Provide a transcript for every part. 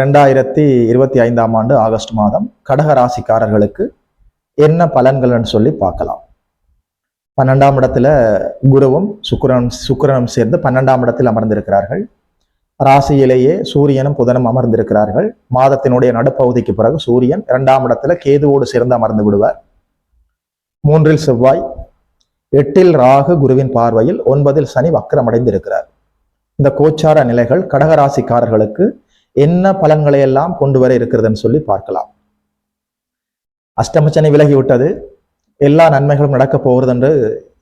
ரெண்டாயிரத்தி இருபத்தி ஐந்தாம் ஆண்டு ஆகஸ்ட் மாதம் கடக ராசிக்காரர்களுக்கு என்ன பலன்கள்னு சொல்லி பார்க்கலாம். பன்னெண்டாம் இடத்துல குருவும் சுக்கரனும் சுக்கிரனும் சேர்ந்து பன்னெண்டாம் இடத்தில் அமர்ந்திருக்கிறார்கள். ராசியிலேயே சூரியனும் புதனும் அமர்ந்திருக்கிறார்கள். மாதத்தினுடைய நடுப்பகுதிக்கு பிறகு சூரியன் இரண்டாம் இடத்துல கேதுவோடு சேர்ந்து அமர்ந்து விடுவார். மூன்றில் செவ்வாய் எட்டில் ராகு குருவின் பார்வையில் ஒன்பதில் சனி வக்கரமடைந்திருக்கிறார் இந்த கோச்சார நிலைகள் கடகராசிக்காரர்களுக்கு என்ன பலன்களை எல்லாம் கொண்டு வர இருக்கிறதுன்னு சொல்லி பார்க்கலாம். அஷ்டமச்சனை விலகி விட்டது எல்லா நன்மைகளும் நடக்கப் போகிறது என்று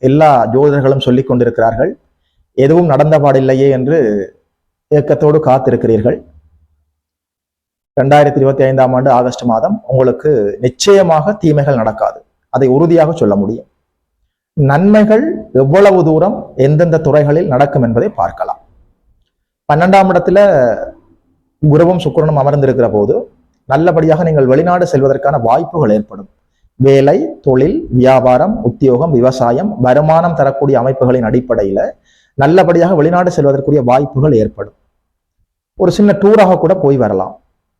எல்லா ஜோதிடர்களும் சொல்லி கொண்டிருக்கிறார்கள். எதுவும் நடந்த பாடில்லையே என்று ஏக்கத்தோடு காத்திருக்கிறீர்கள். ரெண்டாயிரத்தி இருபத்தி ஐந்தாம் ஆண்டு ஆகஸ்ட் மாதம் உங்களுக்கு நிச்சயமாக தீமைகள் நடக்காது. அதை உறுதியாக சொல்ல முடியும். நன்மைகள் எவ்வளவு தூரம் எந்தெந்த துறைகளில் நடக்கும் என்பதை பார்க்கலாம். பன்னெண்டாம் இடத்துல குருவும் சுக்கிரனும் அமர்ந்திருக்கிற போது நல்லபடியாக நீங்கள் வெளிநாடு செல்வதற்கான வாய்ப்புகள் ஏற்படும். வேலை தொழில் வியாபாரம் உத்தியோகம் விவசாயம் வருமானம் தரக்கூடிய அமைப்புகளின் அடிப்படையில நல்லபடியாக வெளிநாடு செல்வதற்குரிய வாய்ப்புகள் ஏற்படும். ஒரு சின்ன டூராக கூட போய் வரலாம்.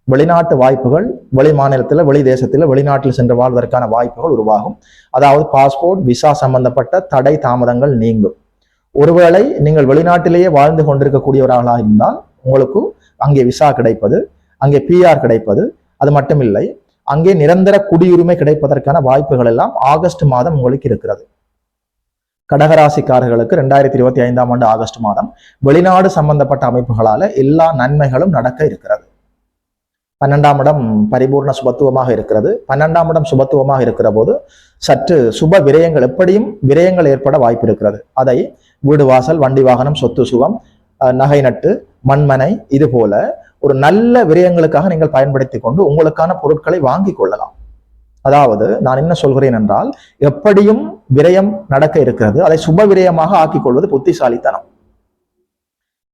வெளிநாட்டு வாய்ப்புகள் வெளி மாநிலத்தில் வெளி தேசத்தில் வெளிநாட்டில் சென்று வாழ்வதற்கான வாய்ப்புகள் உருவாகும். அதாவது பாஸ்போர்ட் விசா சம்பந்தப்பட்ட தடை தாமதங்கள் நீங்கும். ஒருவேளை நீங்கள் வெளிநாட்டிலேயே வாழ்ந்து கொண்டிருக்கக்கூடியவர்களாக இருந்தால் உங்களுக்கு அங்கே விசா கிடைப்பது அங்கே பிஆர் கிடைப்பது அது மட்டுமில்லை அங்கே நிரந்தர குடியுரிமை கிடைப்பதற்கான வாய்ப்புகள் எல்லாம் ஆகஸ்ட் மாதம் உங்களுக்கு இருக்கிறது. கடகராசிக்காரர்களுக்கு ரெண்டாயிரத்தி இருபத்தி ஐந்தாம் ஆண்டு ஆகஸ்ட் மாதம் வெளிநாடு சம்பந்தப்பட்ட அமைப்புகளால எல்லா நன்மைகளும் நடக்க இருக்கிறது. பன்னெண்டாம் இடம் பரிபூர்ண சுபத்துவமாக இருக்கிறது. பன்னெண்டாம் இடம் சுபத்துவமாக இருக்கிற போது சற்று சுப விரயங்கள் எப்படியும் விரயங்கள் ஏற்பட வாய்ப்பு இருக்கிறது. அதை வீடு வாசல் வண்டி வாகனம் சொத்து சுகம் நகை நட்டு மண்மனை இது போல ஒரு நல்ல விரயங்களுக்காக நீங்கள் பயன்படுத்தி கொண்டு உங்களுக்கான பொருட்களை வாங்கி கொள்ளலாம். அதாவது நான் என்ன சொல்கிறேன் என்றால் எப்படியும் விரயம் நடக்க இருக்கிறது அதை சுப விரயமாக ஆக்கிக் கொள்வது புத்திசாலித்தனம்.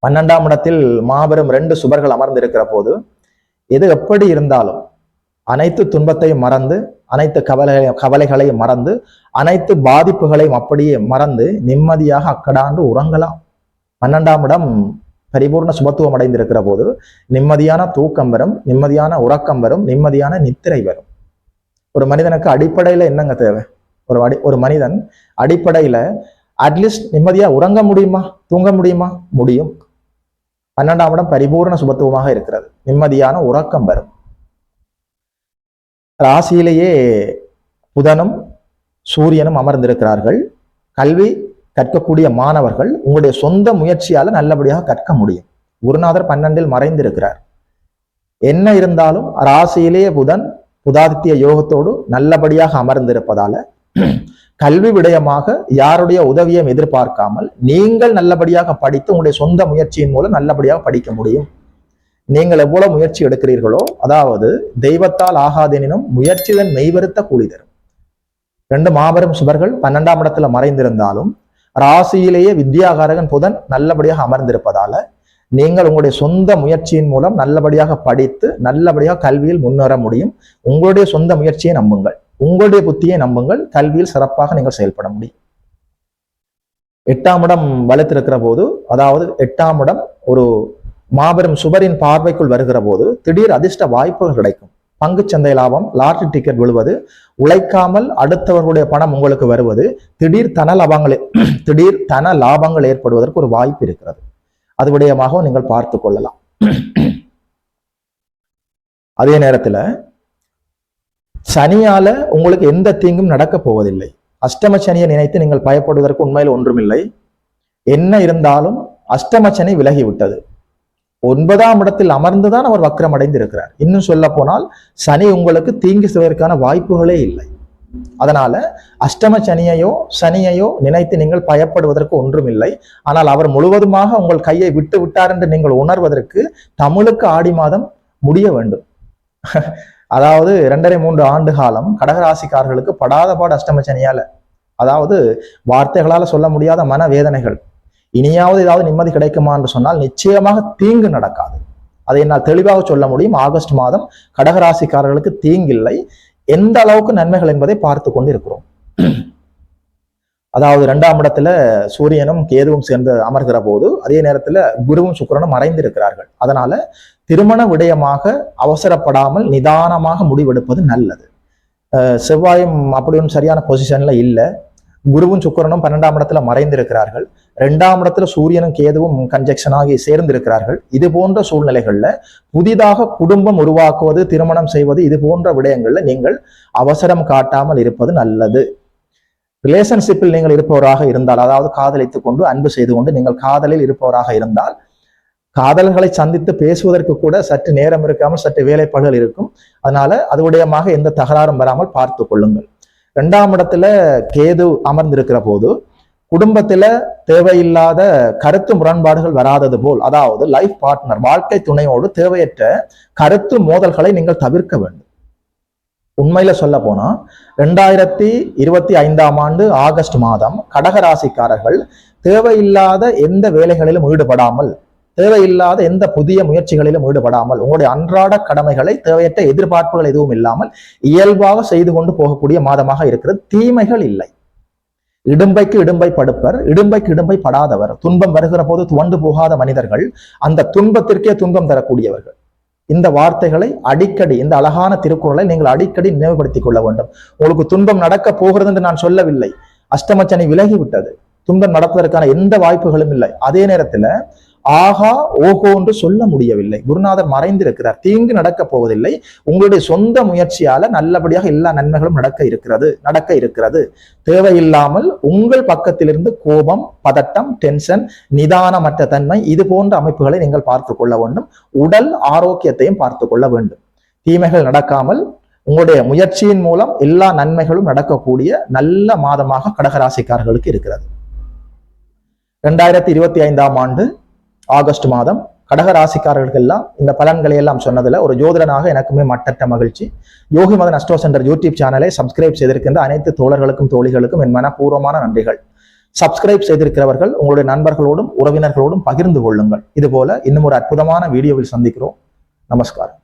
பன்னெண்டாம் இடத்தில் மாபெரும் ரெண்டு சுபர்கள் அமர்ந்திருக்கிற போது எது எப்படி இருந்தாலும் அனைத்து துன்பத்தையும் மறந்து அனைத்து கவலை கவலைகளையும் மறந்து அனைத்து பாதிப்புகளையும் அப்படியே மறந்து நிம்மதியாக அக்கடாண்டு உறங்கலாம். பன்னெண்டாம் இடம் பரிபூர்ண சுபத்துவம் அடைந்திருக்கிற போது நிம்மதியான தூக்கம் வரும் நிம்மதியான உறக்கம் வரும் நிம்மதியான நித்திரை வரும். ஒரு மனிதனுக்கு அடிப்படையில என்னங்க தேவை? ஒரு அடி ஒரு மனிதன் அடிப்படையில அட்லீஸ்ட் நிம்மதியா உறங்க முடியுமா? தூங்க முடியுமா? முடியும். பன்னெண்டாம் இடம் பரிபூர்ண சுபத்துவமாக இருக்கிறது. நிம்மதியான உறக்கம் வரும். ராசியிலேயே புதனும் சூரியனும் அமர்ந்திருக்கிறார்கள். கல்வி கற்கக்கூடிய மாணவர்கள் உங்களுடைய சொந்த முயற்சியால நல்லபடியாக கற்க முடியும். குருநாதர் பன்னெண்டில் மறைந்திருக்கிறார். என்ன இருந்தாலும் ராசியிலேயே புதன் புதாதித்ய யோகத்தோடு நல்லபடியாக அமர்ந்திருப்பதால கல்வி விடயமாக யாருடைய உதவியும் எதிர்பார்க்காமல் நீங்கள் நல்லபடியாக படித்து உங்களுடைய சொந்த முயற்சியின் மூலம் நல்லபடியாக படிக்க முடியும். நீங்கள் எவ்வளவு முயற்சி எடுக்கிறீர்களோ அதாவது தெய்வத்தால் ஆகாதெனினும் முயற்சிதன் மெய்வருத்த கூலி தரும். ரெண்டு மாபெரும் சுவர்கள் பன்னெண்டாம் இடத்துல மறைந்திருந்தாலும் ராசியிலேயே வித்யாகாரகன் புதன் நல்லபடியாக அமர்ந்திருப்பதால நீங்கள் உங்களுடைய சொந்த முயற்சியின் மூலம் நல்லபடியாக படித்து நல்லபடியாக கல்வியில் முன்னேற முடியும். உங்களுடைய சொந்த முயற்சியை நம்புங்கள். உங்களுடைய புத்தியை நம்புங்கள். கல்வியில் சிறப்பாக நீங்கள் செயல்பட முடியும். எட்டாம் இடம் வலுத்திருக்கிற போது அதாவது எட்டாம் இடம் ஒரு மாபெரும் சுபரின் பார்வைக்குள் வருகிற போது திடீர் அதிர்ஷ்ட வாய்ப்புகள் கிடைக்கும். பங்கு சந்தை லாபம் லாட்ரி டிக்கெட் விழுவது உழைக்காமல் அடுத்தவர்களுடைய பணம் உங்களுக்கு வருவது திடீர் தன லாபங்கள் திடீர் தன லாபங்கள் ஏற்படுவதற்கு ஒரு வாய்ப்பு இருக்கிறது. அது விடயமாகவும் நீங்கள் பார்த்து கொள்ளலாம். அதே நேரத்துல சனியால உங்களுக்கு எந்த தீங்கும் நடக்க போவதில்லை. அஷ்டம சனியை நினைத்து நீங்கள் பயப்படுவதற்கு உண்மையில் ஒன்றுமில்லை. என்ன இருந்தாலும் அஷ்டம சனி விலகிவிட்டது ஒன்பதாம் இடத்தில் அமர்ந்துதான் அவர் வக்ரம் அடைந்திருக்கிறார் இன்னும் சொல்ல போனால் சனி உங்களுக்கு தீங்கு செய்வதற்கான வாய்ப்புகளே இல்லை. அதனால அஷ்டம சனியையோ சனியையோ நினைத்து நீங்கள் பயப்படுவதற்கு ஒன்றுமில்லை. ஆனால் அவர் முழுவதுமாக உங்கள் கையை விட்டு விட்டார் என்று நீங்கள் உணர்வதற்கு தமிழுக்கு ஆடி மாதம் முடிய வேண்டும். அதாவது இரண்டரை மூன்று ஆண்டு காலம் கடகராசிக்காரர்களுக்கு படாத பாடு அஷ்டமச்சனியால அதாவது வார்த்தைகளால சொல்ல முடியாத மனவேதனைகள். இனியாவது ஏதாவது நிம்மதி கிடைக்குமா என்று சொன்னால் நிச்சயமாக தீங்கு நடக்காது. அதை என்னால் தெளிவாக சொல்ல முடியும். ஆகஸ்ட் மாதம் கடகராசிக்காரர்களுக்கு தீங்கில்லை. எந்த அளவுக்கு நன்மைகள் என்பதை பார்த்து கொண்டு இருக்கிறோம் அதாவது இரண்டாம் இடத்துல சூரியனும் கேதுவும் சேர்ந்து அமர்கிற போது அதே நேரத்துல குருவும் சுக்கிரனும் மறைந்திருக்கிறார்கள். அதனால திருமண விடயமாக அவசரப்படாமல் நிதானமாக முடிவெடுப்பது நல்லது. செவ்வாயும் அப்படி ஒன்றும் சரியான பொசிஷன்ல இல்லை. குருவும் சுக்கரனும் பன்னெண்டாம் இடத்துல மறைந்திருக்கிறார்கள். ரெண்டாம் இடத்துல சூரியனும் கேதுவும் கன்ஜெக்ஷன் ஆகி சேர்ந்திருக்கிறார்கள். இது போன்ற சூழ்நிலைகள்ல புதிதாக குடும்பம் உருவாக்குவது திருமணம் செய்வது இது போன்ற விடயங்கள்ல நீங்கள் அவசரம் காட்டாமல் இருப்பது நல்லது. ரிலேஷன்ஷிப்பில் நீங்கள் இருப்பவராக இருந்தால் அதாவது காதலித்துக் கொண்டு அன்பு செய்து கொண்டு நீங்கள் காதலில் இருப்பவராக இருந்தால் காதல்களை சந்தித்து பேசுவதற்கு கூட சற்று நேரம் இருக்காமல் சற்று வேலைப்பாடுகள் இருக்கும். அதனால அதுவுடையமாக எந்த தகராறும் வராமல் பார்த்து கொள்ளுங்கள். ரெண்டாம் இடத்துல கேது அமர்ந்திருக்கிற போது குடும்பத்துல தேவையில்லாத கருத்து முரண்பாடுகள் வராதது போல் அதாவது லைஃப் பார்ட்னர் வாழ்க்கை துணையோடு தேவையற்ற கருத்து மோதல்களை நீங்கள் தவிர்க்க வேண்டும். உண்மையில சொல்ல போனா ரெண்டாயிரத்தி இருபத்தி ஐந்தாம் ஆண்டு ஆகஸ்ட் மாதம் கடகராசிக்காரர்கள் தேவையில்லாத எந்த வேலைகளிலும் ஈடுபடாமல் தேவையில்லாத எந்த புதிய முயற்சிகளிலும் ஈடுபடாமல் உங்களுடைய அன்றாட கடமைகளை தேவையற்ற எதிர்பார்ப்புகள் எதுவும் இல்லாமல் இயல்பாக செய்து கொண்டு போகக்கூடிய மாதமாக இருக்கிறது. தீமைகள் இல்லை. இடும்பைக்கு இடும்பை படுப்பர் இடும்பைக்கு இடும்பை படாதவர். துன்பம் வருகிற போது துவண்டு போகாத மனிதர்கள் அந்த துன்பத்திற்கே துன்பம் தரக்கூடியவர்கள். இந்த வார்த்தைகளை அடிக்கடி இந்த அழகான திருக்குறளை நீங்கள் அடிக்கடி நினைவுபடுத்திக் கொள்ள வேண்டும். உங்களுக்கு துன்பம் நடக்க போகிறது என்று நான் சொல்லவில்லை. அஷ்டமச்சனி விலகி விட்டது துன்பம் நடப்பதற்கான எந்த வாய்ப்புகளும் இல்லை. அதே நேரத்துல ஆகா ஓஹோ என்று சொல்ல முடியவில்லை. குருநாதர் மறைந்திருக்கிறார். தீங்கு நடக்க போவதில்லை. உங்களுடைய சொந்த முயற்சியால நல்லபடியாக எல்லா நன்மைகளும் நடக்க இருக்கிறது நடக்க இருக்கிறது. தேவையில்லாமல் உங்கள் பக்கத்திலிருந்து கோபம் பதட்டம் டென்ஷன் நிதானமற்ற தன்மை இது போன்ற அமைப்புகளை நீங்கள் பார்த்து கொள்ள வேண்டும். உடல் ஆரோக்கியத்தையும் பார்த்து கொள்ள வேண்டும். தீமைகள் நடக்காமல் உங்களுடைய முயற்சியின் மூலம் எல்லா நன்மைகளும் நடக்கக்கூடிய நல்ல மாதமாக கடகராசிக்காரர்களுக்கு இருக்கிறது. ரெண்டாயிரத்தி இருபத்தி ஐந்தாம் ஆண்டு ஆகஸ்ட் மாதம் கடக ராசிக்காரர்களுக்கெல்லாம் இந்த பலன்களை எல்லாம் சொன்னதுல ஒரு ஜோதிடனாக எனக்குமே மட்டற்ற மகிழ்ச்சி. Yogi Madan astro centre YouTube சேனலை சப்ஸ்கிரைப் செய்திருக்கின்ற அனைத்து தோழர்களுக்கும் தோழிகளுக்கும் என் மனப்பூர்வமான நன்றிகள். சப்ஸ்கிரைப் செய்திருக்கிறவர்கள் உங்களுடைய நண்பர்களோடும் உறவினர்களோடும் பகிர்ந்து கொள்ளுங்கள். இதுபோல இன்னும் ஒரு அற்புதமான வீடியோவில் சந்திக்கிறோம். நமஸ்காரம்.